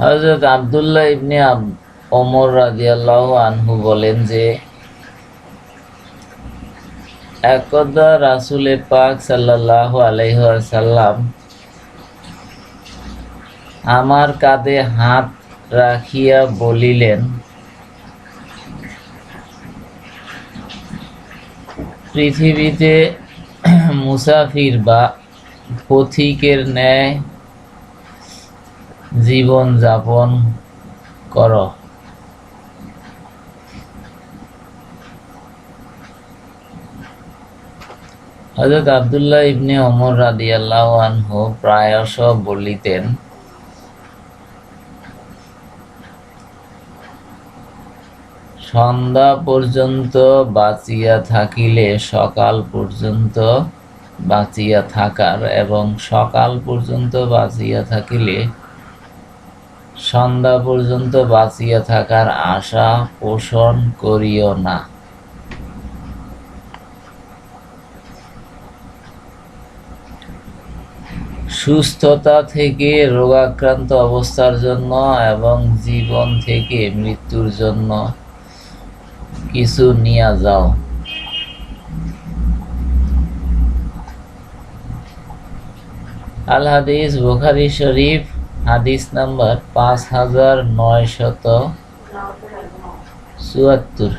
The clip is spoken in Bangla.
হজরত আবদুল্লাহ ইবনে ওমর রাদিয়াল্লাহু আনহু বলেন যে, একদা রাসুলে পাক সাল্লাল্লাহু আলাইহি ওয়াসাল্লাম আমার কাঁধে হাত রাখিয়া বলিলেন, পৃথিবীতে মুসাফির বা পথিকের ন্যায় জীবন যাপন কর। হজরত আবদুল্লাহ ইবনে ওমর রাদিয়াল্লাহু আনহু প্রায়শ বলিতেন, সন্ধ্যা পর্যন্ত বাঁচিয়া থাকিলে সকাল পর্যন্ত বাঁচিয়া থাকার এবং সকাল পর্যন্ত বাঁচিয়া থাকিলে সন্ধ্যা পর্যন্ত বাঁচিয়া থাকার আশা পোষণ করিও না। সুস্থতা থেকে রোগাক্রান্ত অবস্থার জন্য এবং জীবন থেকে মৃত্যুর জন্য কিছু নিয়ে যাও। আল হাদিস বুখারি শরীফ হাদিস নাম্বার পাঁচ হাজার নয় শত চুয়াত্তর।